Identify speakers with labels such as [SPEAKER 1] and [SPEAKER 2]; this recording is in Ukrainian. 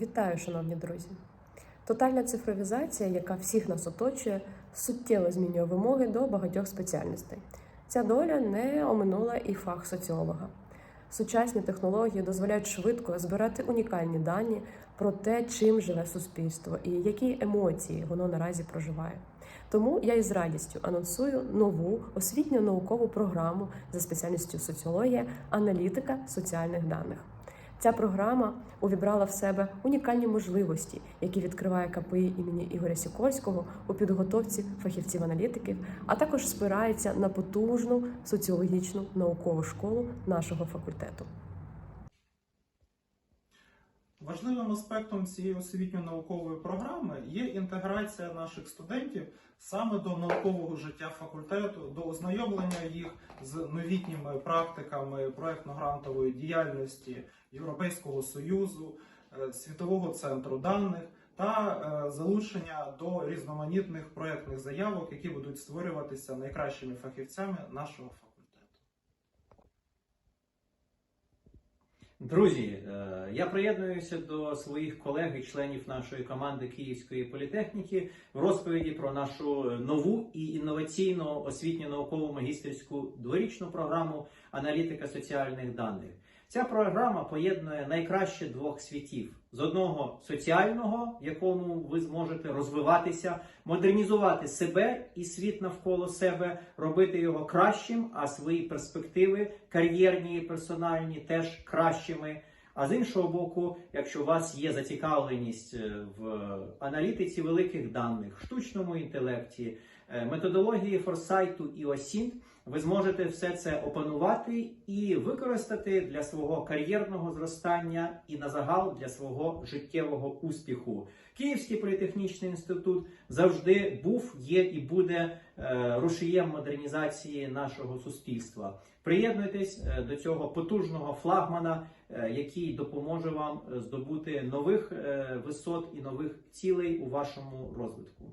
[SPEAKER 1] Вітаю, шановні друзі! Тотальна цифровізація, яка всіх нас оточує, суттєво змінює вимоги до багатьох спеціальностей. Ця доля не оминула і фах соціолога. Сучасні технології дозволяють швидко збирати унікальні дані про те, чим живе суспільство і які емоції воно наразі проживає. Тому я із радістю анонсую нову освітню наукову програму за спеціальністю соціологія, аналітика соціальних даних. Ця програма увібрала в себе унікальні можливості, які відкриває КПІ імені Ігоря Сікорського у підготовці фахівців-аналітиків, а також спирається на потужну соціологічну наукову школу нашого факультету.
[SPEAKER 2] Важливим аспектом цієї освітньо-наукової програми є інтеграція наших студентів саме до наукового життя факультету, до ознайомлення їх з новітніми практиками проєктно-грантової діяльності Європейського союзу, е, світового центру даних та е, залучення до різноманітних проєктних заявок, які будуть створюватися найкращими фахівцями нашого факультету.
[SPEAKER 3] Друзі, е, я приєднуюся до своїх колег і членів нашої команди Київської політехніки в розповіді про нашу нову і інноваційну освітньо наукову магістерську дворічну програму аналітика соціальних даних. Ця програма поєднує найкраще двох світів: з одного соціального, в якому ви зможете розвиватися, модернізувати себе і світ навколо себе, робити його кращим, а свої перспективи кар'єрні і персональні теж кращими. А з іншого боку, якщо у вас є зацікавленість е, в аналітиці великих даних, штучному інтелекті, е, методології форсайту і осінт, ви зможете все це опанувати і використати для свого кар'єрного зростання і на загал для свого життєвого успіху. Київський політехнічний інститут завжди був, є і буде е, рушієм модернізації нашого суспільства. Приєднуйтесь е, до цього потужного флагмана, е, який допоможе вам здобути нових висот і нових цілей у вашому розвитку.